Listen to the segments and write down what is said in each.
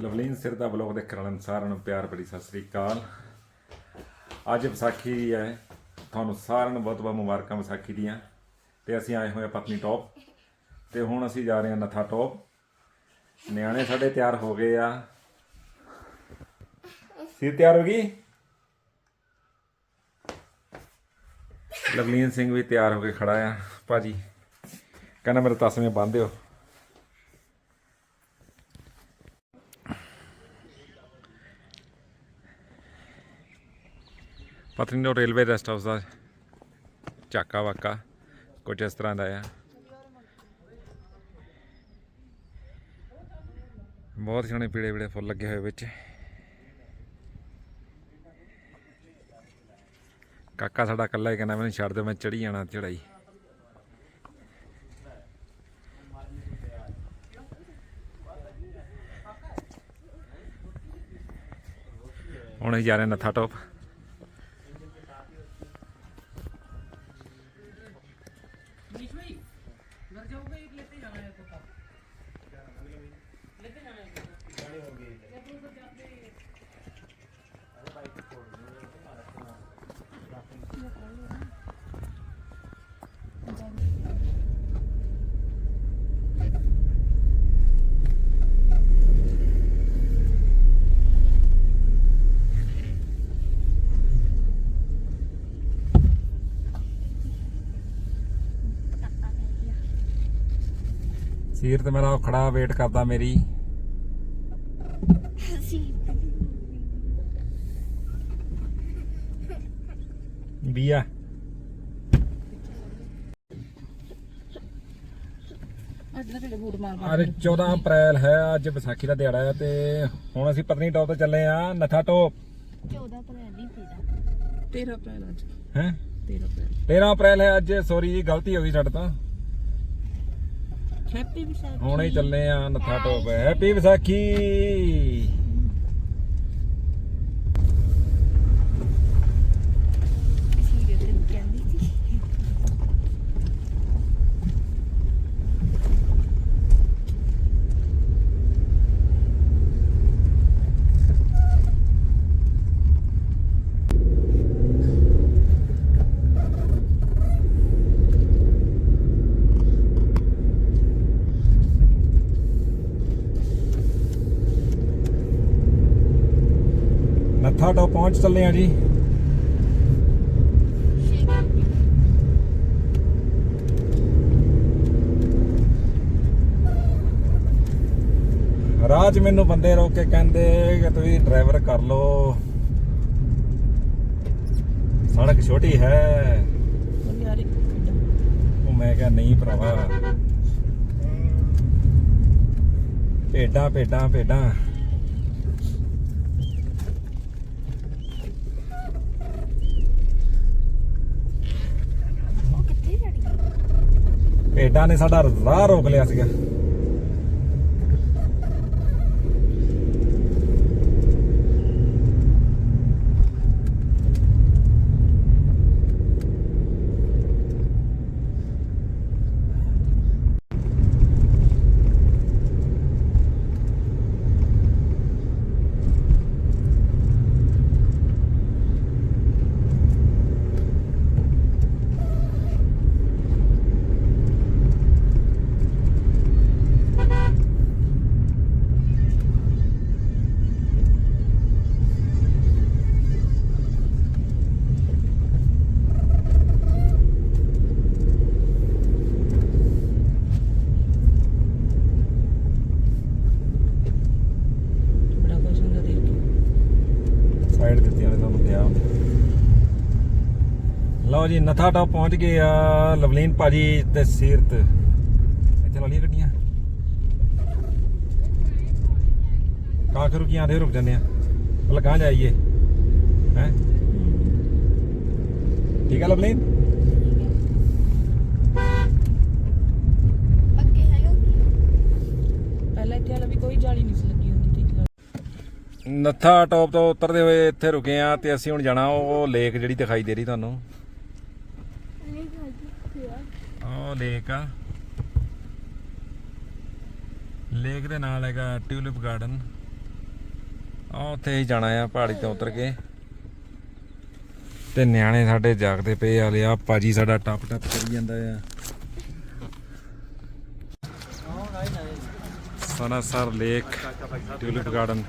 ਲਵਲੀਨ ਸਿਰ ਦਾ ਬਲੌਗ ਦੇਖਣ ਵਾਲਿਆਂ ਸਾਰਿਆਂ ਨੂੰ ਪਿਆਰ ਭਰੀ ਸਤਿ ਸ੍ਰੀ ਅਕਾਲ। ਅੱਜ ਵਿਸਾਖੀ ਹੈ, ਤੁਹਾਨੂੰ ਸਾਰਿਆਂ ਨੂੰ ਬਹੁਤ ਬਹੁਤ ਮੁਬਾਰਕਾਂ ਵਿਸਾਖੀ ਦੀਆਂ। ਤੇ ਅਸੀਂ ਆਏ ਹੋਏ ਆ ਪਤਨੀ ਟੌਪ। ਤੇ ਹੁਣ ਅਸੀਂ ਜਾ ਰਹੇ ਹਾਂ ਨਥਾ ਟੌਪ। ਨਿਆਣੇ ਸਾਡੇ ਤਿਆਰ ਹੋ ਗਏ ਆ। ਸਿਰ ਤਿਆਰ ਹੋ ਗਈ? ਲਵਲੀਨ ਸਿੰਘ ਵੀ ਤਿਆਰ ਹੋ ਕੇ ਖੜਾ ਆ। ਭਾਜੀ, ਕਹਿੰਦਾ ਮੇਰੇ ਤਸਮੇ ਬੰਨ ਦਿਓ। ਪਤਨੀ ਰੇਲਵੇ ਰੈਸਟ ਹਾਊਸ ਦਾ ਚਾਕਾ ਵਾਕਾ ਕੁਝ ਇਸ ਤਰ੍ਹਾਂ ਦਾ ਆ ਬਹੁਤ ਸੋਹਣੇ ਪੀਲੇ ਪੀਲੇ ਫੁੱਲ ਲੱਗੇ ਹੋਏ ਵਿੱਚ ਕਾਕਾ ਸਾਡਾ ਇਕੱਲਾ ਹੀ ਕਹਿੰਦਾ ਮੈਨੂੰ ਛੱਡ ਦਿਓ ਮੈਂ ਚੜੀ ਜਾਣਾ ਚੜਾਈ ਹੁਣ ਅਸੀਂ ਜਾ ਰਹੇ ਨੱਥਾ ਟੋਪ ਸੀਰ ਤੇ ਮੇਰਾ ਖੜਾ ਵੇਟ ਕਰਦਾ ਮੇਰੀ। ਬੀਆ ਅੱਜ ਨਾ ਤੇਰੇ ਬੂਟ ਮਾਰ ਅੱਜ 14 ਅਪ੍ਰੈਲ ਹੈ ਅੱਜ ਵਿਸਾਖੀ ਦਾ ਦਿਹਾੜਾ ਹੈ ਤੇ ਹੁਣ ਅਸੀਂ ਪਤਨੀ ਟੌਪ ਤੇ ਚੱਲੇ ਆ ਨਥਾ ਟੋਪ। 14 ਅਪ੍ਰੈਲ ਨਹੀਂ ਤੇਰਾ 13 ਅਪ੍ਰੈਲ ਅੱਜ। ਹੈ? 13 ਅਪ੍ਰੈਲ। 13 ਅਪ੍ਰੈਲ ਹੈ ਅੱਜ ਸੌਰੀ ਜੀ ਗਲਤੀ ਹੋ ਗਈ ਸਾਡੇ ਤੋਂ। ਹੈਪੀ ਵਿਸਾਖੀ ਹੁਣੇ ਚੱਲੇ ਆ ਨੱਥਾ ਟੋਪ ਹੈਪੀ ਵਿਸਾਖੀ ਸੀ ਦੇ ਤੈਨੂੰ ਕਹਿੰਦੀ ਸੀ ਨਥਾ ਪਹੁੰਚ ਚੱਲੇ ਆ ਜੀ। ਰਾਹ ਮੈਨੂੰ ਬੰਦੇ ਰੋਕ ਕੇ ਕਹਿੰਦੇ ਕਿ ਤੁਸੀਂ ਡਰਾਈਵਰ ਕਰ ਲਓ। ਸੜਕ ਛੋਟੀ ਹੈ। ਉਹ ਮੈਂ ਕਿਹਾ, ਨਹੀਂ ਭਰਾਵਾ। ਭੇਡਾਂ ਭੇਡਾਂ ਭੇਡਾਂ ਉਹ ਕਿੱਥੇ ਲੜੀ ਭੇਡਾਂ ਨੇ ਸਾਡਾ ਰਾਹ ਰੋਕ ਲਿਆ ਸੀਗਾ ਬੜਾ ਕੁਛ ਹੁੰਦਾ ਦੇਖ ਕੇ ਸਾਈਡ ਦਿੱਤੀਆਂ ਨੇ ਤੁਹਾਨੂੰ ਕਿਹਾ ਲਓ ਜੀ ਨਥਾ ਟਾਪ ਪਹੁੰਚ ਗਏ ਆ ਲਵਲੀਨ ਭਾਜੀ ਤੇ। ਸੀਰਤ ਇੱਥੇ ਲਾ ਲਈਆਂ ਗੱਡੀਆਂ। ਕਾ ਕਰੂ ਕੀ ਆਂਦੇ ਰੁਕ ਜਾਂਦੇ ਆ। ਪਹਿਲਾਂ ਕਹਾਂ ਜਾਈਏ। ਹੈ? ਠੀਕ ਆ ਲਵਲੀਨ? ਅੱਗੇ ਹੈਗਾ ਪਹਿਲਾਂ ਇੱਥੇ ਵਾਲਾ ਵੀ ਕੋਈ ਜਾਲੀ ਨਹੀਂ ਸੀ ਲੱਗੀ ਹੁੰਦੀ ਸੀ ਨੱਥਾ ਟਾਪ ਤੋਂ ਉਤਰਦੇ ਹੋਏ ਇੱਥੇ ਰੁਕੇ ਆ ਤੇ ਅਸੀਂ ਹੁਣ ਜਾਣਾ ਉਹ ਲੇਕ ਜਿਹੜੀ ਦਿਖਾਈ ਦੇ ਰਹੀ ਤੁਹਾਨੂੰ ਨਹੀਂ ਖਾਦੀ ਉਹ ਲੇਕ ਆ। ਲੇਕ ਦੇ ਨਾਲ ਹੈਗਾ ਟਿਊਲਿਪ ਗਾਰਡਨ। ਆ ਉੱਥੇ ਹੀ ਜਾਣਾ ਆ, ਪਹਾੜੀ ਤੋਂ ਉਤਰ ਕੇ। ਤੇ ਨਿਆਣੇ ਸਾਡੇ ਜਾਗਦੇ ਪਏ ਆ ਲਿਆ ਪਾਜੀ ਸਾਡਾ ਟੱਪ ਟੱਪ ਕਰੀ ਜਾਂਦਾ ਆ। Sanasar lake, tulip garden.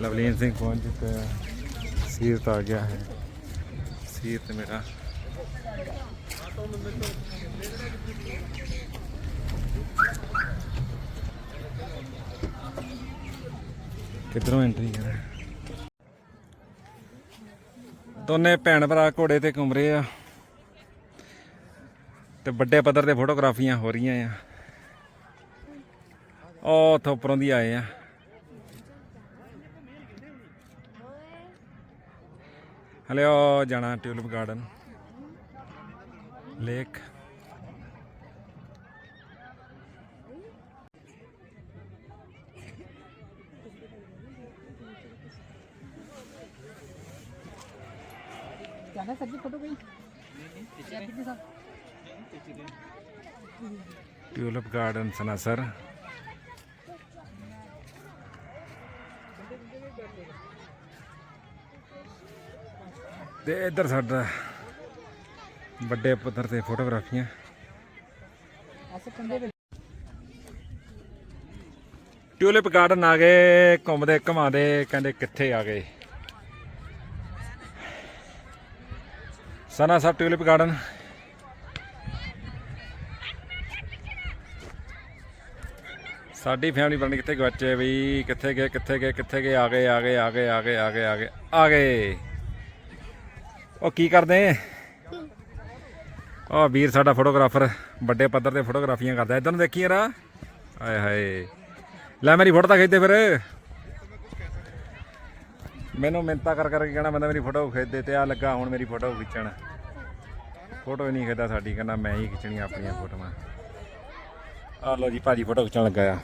Lovleen Singh ਪਹੁੰਚ ਚੁੱਕਾ ਹੈ ਸੀਰਤ ਆ ਗਿਆ ਹੈ। ਸੀਰਤ ਮੇਰਾ। ਕਿੱਧਰੋਂ ਐਂਟਰੀ ਕਰ ਦੋਨੇ ਭੈਣ ਭਰਾ ਘੋੜੇ ਤੇ ਘੁੰਮ ਰਹੇ ਆ। ਤੇ ਵੱਡੇ ਪੱਧਰ ਤੇ ਫੋਟੋਗ੍ਰਾਫੀਆਂ ਹੋ ਰਹੀਆਂ ਆ। ਉਹ ਉੱਥੋਂ ਉੱਪਰੋਂ ਦੀ ਆਏ ਆ। ਹਲੇ ਉਹ ਜਾਣਾ tulip garden. Lake. Tulip garden Sanasar. ਤੇ ਇੱਧਰ ਸਾਡਾ ਵੱਡੇ ਪੱਧਰ ਤੇ ਫੋਟੋਗ੍ਰਾਫੀਆਂ। ਟਿਊਲਿਪ ਗਾਰਡਨ ਆ ਗਏ, ਘੁੰਮਦੇ ਘਮਾਦੇ ਕਹਿੰਦੇ ਕਿੱਥੇ ਆ ਗਏ। ਸਨਾ ਸਾਹਿਬ ਟਿਊਲਿਪ ਗਾਰਡਨ। ਸਾਡੀ ਫੈਮਿਲੀ ਪਤਾ ਨਹੀਂ ਕਿੱਥੇ ਗਵਾਚੇ ਬਈ ਕਿੱਥੇ ਗਏ ਕਿੱਥੇ ਗਏ ਕਿੱਥੇ ਗਏ, ਆ ਗਏ ਆ ਗਏ ਆ ਗਏ ਆ ਗਏ ਆ ਗਏ ਆ ਗਏ ਆ ਗਏ। ਉਹ ਕੀ ਕਰਦੇ? ਉਹ ਵੀਰ ਸਾਡਾ ਫੋਟੋਗ੍ਰਾਫਰ, ਵੱਡੇ ਪੱਧਰ ਤੇ ਫੋਟੋਗ੍ਰਾਫੀਆਂ ਕਰਦਾ। ਇਧਰ ਨੂੰ ਦੇਖੀ ਯਾਰ ਆਏ ਹਾਏ। ਲੈ ਮੇਰੀ ਫੋਟੋ ਤਾਂ ਖਿੱਚਦੇ ਫਿਰ। ਮੈਨੂੰ ਮਿੰਤਾ ਕਰ ਕਰਕੇ ਕਹਿਣਾ, ਬੰਦਾ ਮੇਰੀ ਫੋਟੋ ਖਿੱਚਦੇ ਤੇ ਆ ਲੱਗਾ, ਹੁਣ ਮੇਰੀ ਫੋਟੋ ਖਿੱਚਣ। ਫੋਟੋ ਹੀ ਨਹੀਂ ਖਿੱਚਦਾ ਸਾਡੀ, ਕਹਿੰਦਾ ਮੈਂ ਹੀ ਖਿੱਚਣੀਆਂ ਆਪਣੀਆਂ ਫੋਟੋਆਂ। ਆ ਲੋ ਜੀ, ਭਾਜੀ ਫੋਟੋ ਖਿੱਚਣ ਲੱਗਾ ਆ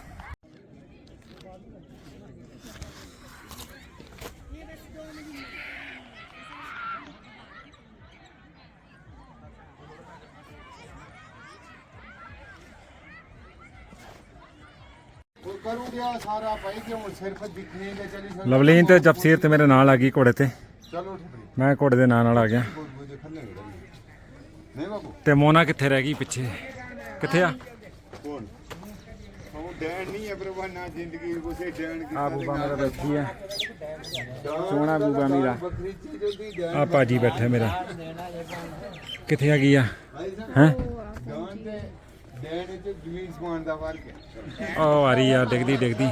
ਉਹ ਕਰੂ ਗਿਆ ਸਾਰਾ ਭਾਈ ਕਿ ਹੁਣ ਸਿਰਫ ਦਿਖਣੇ ਦੇ ਚਲੀ ਸਕ ਲਵਲੀਨ ਤੇ ਜਪਸੀਰ ਤੇ ਮੇਰੇ ਨਾਲ ਆ ਗਈ ਘੋੜੇ ਤੇ। ਚਲੋ ਮੈਂ ਘੋੜੇ ਦੇ ਨਾਲ ਨਾਲ ਆ ਗਿਆ। ਨਹੀਂ ਬਾਬੂ ਤੇ ਮੋਨਾ ਕਿੱਥੇ ਰਹਿ ਗਈ ਪਿੱਛੇ? ਕਿੱਥੇ ਆ? ਕੌਣ? ਉਹ ਡੈਣ ਨਹੀਂ ਹੈ ਪ੍ਰਭਾ ਨਾ ਜ਼ਿੰਦਗੀ ਉਸੇ ਡੈਣ ਕੀ ਆ ਬੂਬਾ ਮੇਰਾ ਬੈਠੀ ਆ। ਸੋਹਣਾ ਬੂਬਾ ਮੇਰਾ। ਬੱਕਰੀ ਚੀਜ਼ ਉਹਦੀ ਡੈਣ ਆ ਭਾਜੀ ਬੈਠਾ। ਮੇਰਾ। ਕਿੱਥੇ ਆ ਗਈ ਆ? ਹੈ? ਡੈਣ ਤੇ ਡੈਣ ਤੇ ਜ਼ਮੀਨ ਸਮਾਨ ਦਾ ਫ਼ਰਕ ਹੈ। ਉਹ ਆ ਰਹੀ ਆ ਡਿੱਗਦੀ ਡਿੱਗਦੀ।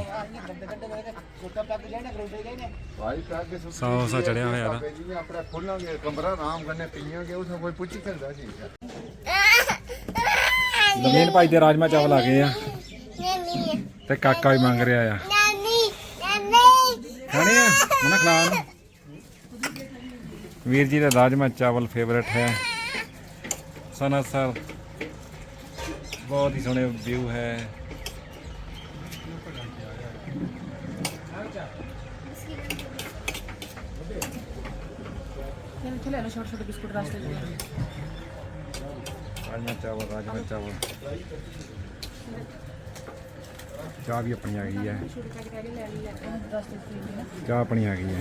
ਭਾਈ ਕਾਹ ਕੇ ਸੌ ਸੌ ਚੜਿਆ ਹੋਇਆ ਦਾ ਜੀ ਆਪਣਾ ਖੋਲਾਂਗੇ ਕਮਰਾ ਆਰਾਮ ਕਰਨੇ ਪੀਆਂਗੇ ਉਸ ਕੋਈ ਪੁੱਛ ਹੀ ਸਕਦਾ ਸੀ। ਲਵਲੀਨ ਭਾਈ ਦੇ ਰਾਜਮਾ ਚਾਵਲ ਆ ਗਏ ਆ। ਤੇ ਕਾਕਾ ਵੀ ਮੰਗ ਰਿਹਾ ਆ। ਖਾਣੇ ਆ? ਵੀਰ ਜੀ ਦਾ ਰਾਜਮਾ ਚਾਵਲ ਫੇਵਰਟ ਹੈ। ਸਨਾ ਸਰ। ਬਹੁਤ ਹੀ ਸੋਹਣੇ ਵਿਊ ਹੈ। ਇੱਥੇ ਲੈ ਲਓ ਛੋਟੇ ਛੋਟੇ ਬਿਸਕੁਟ ਰਾਜਮਾ ਚਾਵਲ ਰਾਜਮਾ ਚਾਵਲ। ਚਾਹ ਵੀ ਆਪਣੀ ਆ ਗਈ ਹੈ। ਰਾਸਤੇ ਚ ਚਾਹ ਆਪਣੀ ਆ ਗਈ ਹੈ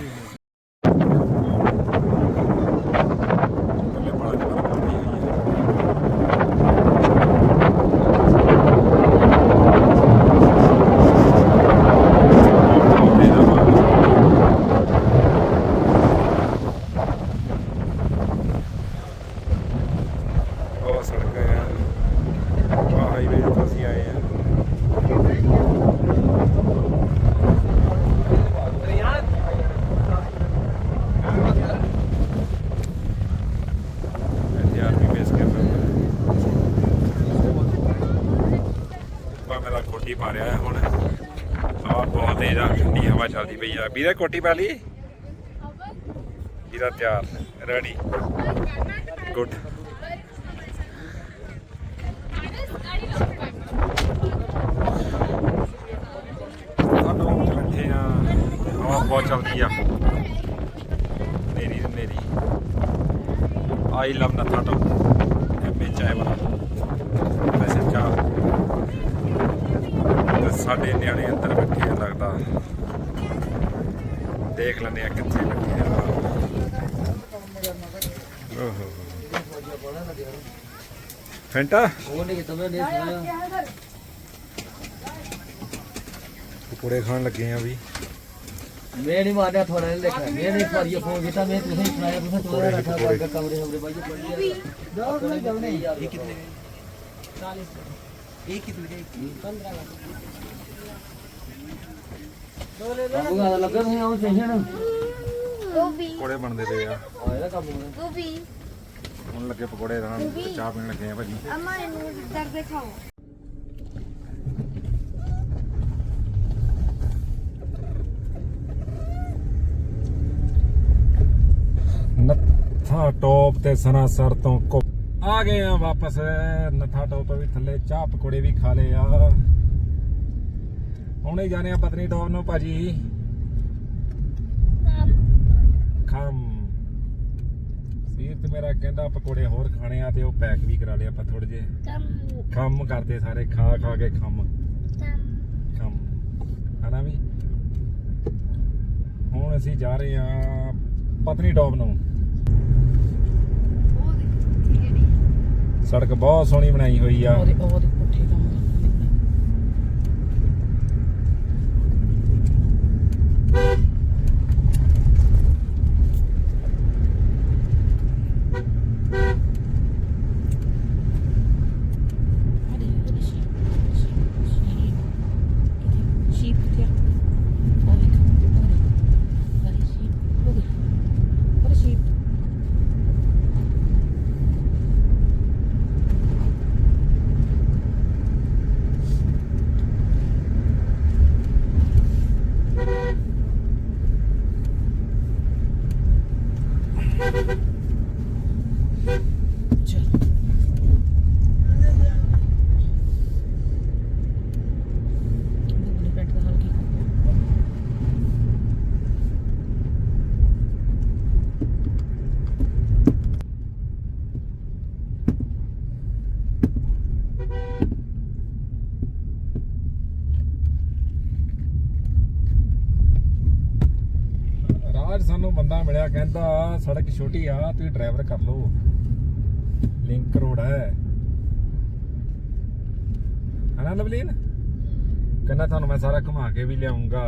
ਉਹ ਸੜਕ ਹੈ ਆਹ ਹਾਈਵੇ ਤੋਂ ਅਸੀਂ ਆਏ ਆ। ਕੋਟੀ ਪਾ ਰਿਹਾ ਹੁਣ। ਹਵਾ ਬਹੁਤ ਤੇਜ਼ ਆ ਠੰਡੀ ਹਵਾ ਚੱਲਦੀ ਪਈ ਆ। ਵੀਰੇ ਕੋਟੀ ਪਾ ਲਈ? ਵੀਰਾ ਤਿਆਰ ਰੈਡੀ ਗੁੱਡ ਸਾਡੋਂ ਬੈਠੇ ਆ ਹਵਾ ਬਹੁਤ ਚੱਲਦੀ ਆ। ਮੇਰੀ ਤੇ ਆਈ ਲਵ ਨਥਾਟੋ ਐਮਏ ਚਾय ਵਾਲਾ ਵੈਸੇ ਚਾਹ। ਨਿਆਣੇ ਅੰਦਰ ਬੈਠੇ ਲੱਗਦਾ। ਦੇਖ ਲੈਂਦੇ ਆ ਕਿੱਥੇ ਬੈਠੇ ਆ। ਓਹੋ ਫੈਂਟਾ? ਪਕੌੜੇ ਖਾਣ ਲੱਗੇ ਆ ਵੀ। ਮੈਂ ਨਹੀਂ ਮਾਰਿਆ ਤੁਹਾਡਾ ਨਹੀਂ ਦੇਖਿਆ ਮੈਂ ਨਹੀਂ ਭਾਜੀ ਫੋਨ ਕੀਤਾ ਮੈਂ ਤੁਸੀਂ ਸੁਣਾਇਆ ਤੁਸੀਂ ਤੋੜਾ ਰੱਖਾ ਕਮਰੇ ਹਮਰੇ ਬਾਈ ਜੀ ਦੋ ਕਿਲੋ ਦਵਨੇ ਇਹ ਕਿੰਨੇ 40 ਇਹ ਕਿੰਨੇ 15 ਦੋ ਲੈ ਲੈ ਬਾਬੂ ਆ ਤੁਸੀਂ ਆਉਂ ਸੈਸ਼ਨ ਗੋਭੀ। ਕੋੜੇ ਬਣਦੇ ਪਏ ਆ। ਆਇਆ ਕੰਮ ਗੋਭੀ। ਹੁਣ ਲੱਗੇ ਪਕੌੜੇ ਰਹਿਣ ਚਾਹ ਪੀਣ ਲੱਗੇ ਆ ਭਾਜੀ। ਅਮਾ ਇਹਨੂੰ ਦਰਦ ਖਾਓ। ਨੱਥਾ ਟੋਪ ਤੇ ਸਨਾਸਰ ਤੋਂ ਆ ਗਏ ਆ ਵਾਪਸ। ਨੱਥਾ ਟੋਪ ਤੋਂ ਵੀ ਥੱਲੇ ਚਾਹ ਪਕੌੜੇ ਵੀ ਖਾ ਲਏ ਆ। ਹੁਣੇ ਜਾਣੇ ਆ ਪਤਨੀ ਟੋਪ ਨੂੰ ਭਾਜੀ। ਖਮ ਸੀਰਤ ਮੇਰਾ ਕਹਿੰਦਾ ਪਕੌੜੇ ਹੋਰ ਖਾਣੇ ਆ ਤੇ ਉਹ ਪੈਕ ਵੀ ਕਰਾ ਲਏ ਆਪਾਂ ਥੋੜੇ ਜੇ ਖਮ ਕਰਦੇ ਸਾਰੇ ਖਾ ਖਾ ਕੇ ਖਮ ਹਨਾ ਵੀ? ਹੁਣ ਅਸੀਂ ਜਾ ਰਹੇ ਆ ਪਤਨੀ ਟੋਪ ਨੂੰ ਉਹ ਦੇਖੀ ਜਿਹੜੀ ਸੜਕ ਬਹੁਤ ਸੋਹਣੀ ਬਣਾਈ ਹੋਈ ਆ। ਉਹਦੇ ਉਹਦੇ ਪੁੱਠੇ ਕੰਮ ਕਰਦੇ ਸ਼ੀਪ ਕਿੱਥੇ ਆ ਉਹ ਦੇਖ ਵਾਲੀ ਸ਼ੀਪ ਉਹ ਦੇਖ ਉਹ ਸ਼ੀਪ ਚਲ ਬੁੱਲੇ ਪੈਟ ਦਾ ਹਾਲ ਕੀ ਰਾਜ ਸਾਨੂੰ ਬੰਦਾ ਮਿਲਿਆ ਕਹਿੰਦਾ, ਸੜਕ ਛੋਟੀ ਆ, ਤੁਸੀਂ ਡਰਾਈਵਰ ਕਰ ਲਓ। ਲਿੰਕ ਰੋਡ ਹੈ। ਹਨਾ ਲਵਲੀਨ ਕਹਿੰਦਾ, ਤੁਹਾਨੂੰ ਮੈਂ ਸਾਰਾ ਘੁਮਾ ਕੇ ਵੀ ਲਿਆਉਂਗਾ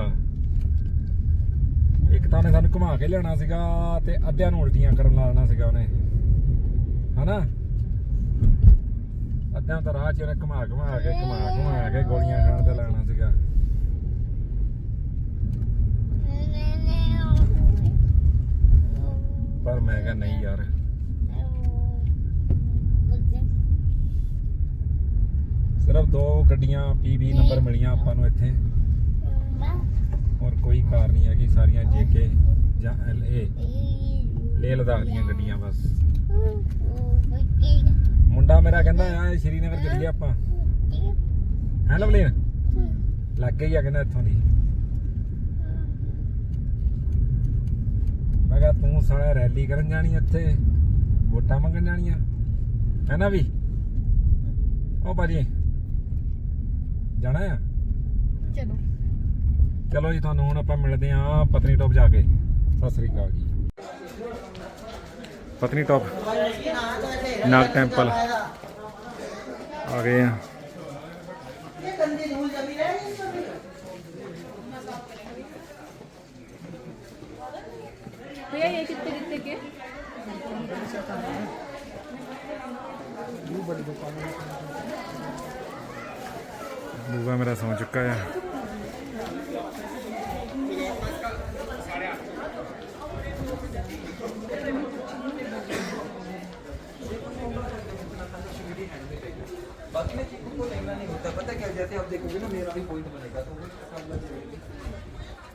ਇੱਕ ਤਾਂ ਉਹਨੇ ਸਾਨੂੰ ਘੁਮਾ ਕੇ ਲਿਆਉਣਾ ਸੀਗਾ ਤੇ ਅੱਧਿਆਂ ਨੂੰ ਉਲਟੀਆਂ ਕਰਨ ਲਾ ਦੇਣਾ ਸੀਗਾ ਉਹਨੇ। ਹਨਾ? ਅੱਧਿਆਂ ਤਾਂ ਰਾਹ 'ਚ ਉਹਨੇ ਘੁਮਾ ਘੁਮਾ ਕੇ ਘੁਮਾ ਘੁਮਾ ਕੇ ਗੋਲੀਆਂ ਖਾਣ ਤੇ ਲਾਣਾ ਸੀਗਾ। ਪਰ ਮੈਂ ਕਿਹਾ ਨਹੀਂ ਯਾਰ। ਸਿਰਫ ਦੋ ਗੱਡੀਆਂ ਪੀਬੀ ਨੰਬਰ ਮਿਲੀਆਂ ਆਪਾਂ ਨੂੰ ਇੱਥੇ। ਔਰ ਕੋਈ ਕਾਰ ਨਹੀਂ ਹੈਗੀ ਸਾਰੀਆਂ ਜੇਕੇ ਜਾਂ ਐਲਏ ਲੇਹ ਲਦਾਖ ਦੀਆਂ ਗੱਡੀਆਂ ਬਸ। ਮੁੰਡਾ ਮੇਰਾ ਕਹਿੰਦਾ ਆ ਸ਼੍ਰੀਨਗਰ ਚੱਲੀਏ ਆਪਾਂ। ਹੈ ਲਵਲੀਨ? ਲੱਗ ਗਈ ਆ ਕਹਿੰਦਾ ਇੱਥੋਂ ਦੀ। ਮੈਂ ਕਿਹਾ ਤੂੰ ਸਾਲਾ ਰੈਲੀ ਕਰਨ ਜਾਣੀ ਇੱਥੇ ਵੋਟਾਂ ਮੰਗਣ ਜਾਣੀਆਂ। ਹੈ ਨਾ ਵੀ? ਉਹ ਭਾਜੀ ਜਾਣਾ ਆ? ਚਲੋ। ਚਲੋ ਜੀ ਤੁਹਾਨੂੰ ਹੁਣ ਆਪਾਂ ਮਿਲਦੇ ਆਂ ਪਤਨੀਟਾਪ ਜਾ ਕੇ। ਸਤਿ ਸ੍ਰੀ ਅਕਾਲ ਜੀ। ਪਤਨੀਟਾਪ ਨਾਗ ਟੈਂਪਲ। ਆ ਗਏ ਆ। बुआ मेरा सो चुका है बाकी मैं चीकू को लेना नहीं होता। पता क्या जैसे आप देखोगे ना मेरा भी पॉइंट बनेगा तो वो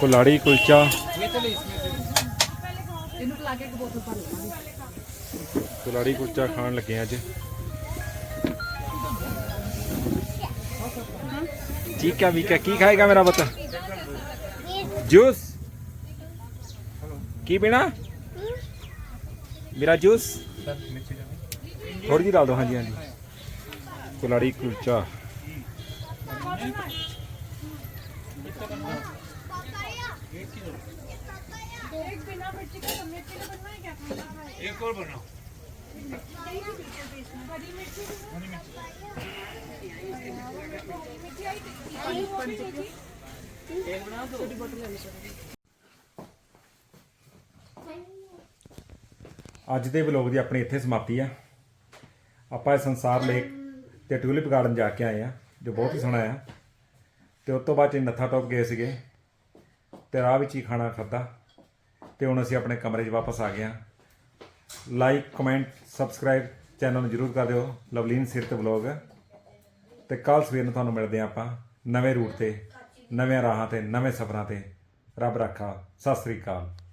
ਕੁਲਾੜੀ ਕੁਲਚਾ। ਕੁਲਾੜੀ ਕੁਲਚਾ ਖਾਣ ਲੱਗੇ ਅੱਜ। ਠੀਕ ਹੈ ਵੀਕਾ ਕੀ ਖਾਏਗਾ ਮੇਰਾ ਬੱਚਾ ਜੂਸ। ਕੀ ਪੀਣਾ? ਮੇਰਾ ਜੂਸ। ਥੋੜੀ ਜਿਹੀ ਡਾਲ ਦਿਓ ਹਾਂਜੀ ਹਾਂਜੀ। ਕੁਲਾੜੀ ਕੁਲਚਾ। ਅੱਜ ਦੇ ਵਲੌਗ ਦੀ ਆਪਣੀ ਇੱਥੇ ਸਮਾਪਤੀ ਆ। ਆਪਾਂ ਇਹ ਸੰਸਾਰ ਲੇਕ ਤੇ ਟਿਊਲਿਪ ਗਾਰਡਨ ਜਾ ਕੇ ਆਏ ਆ, ਜੋ ਬਹੁਤ ਹੀ ਸੋਹਣਾ ਆ। ਤੇ ਉਸ ਤੋਂ ਬਾਅਦ ਚ ਨੱਥਾ ਟੋਪ ਗਏ ਸੀਗੇ ਤੇ ਰਾਹ ਵਿੱਚ ਹੀ ਖਾਣਾ ਖਾਦਾ ਤੇ ਹੁਣ ਅਸੀਂ ਆਪਣੇ ਕਮਰੇ 'ਚ ਵਾਪਸ ਆ ਗਏ ਆ। ਲਾਈਕ ਕਮੈਂਟ ਸਬਸਕ੍ਰਾਈਬ ਚੈਨਲ ਨੂੰ ਜਰੂਰ ਕਰ ਦਿਓ, ਲਵਲੀਨ ਸਿਰਤ ਵਲੌਗ ਤੇ ਕੱਲ ਸਵੇਰ ਨੂੰ ਤੁਹਾਨੂੰ ਮਿਲਦੇ ਆ ਆਪਾਂ ਨਵੇਂ ਰੂਟ ਤੇ ਨਵੇਂ ਰਾਹਾਂ ਤੇ, ਨਵੇਂ ਸਫ਼ਰਾਂ ਤੇ। ਰੱਬ ਰੱਖਾ, ਸਤਿ ਸ੍ਰੀ ਅਕਾਲ।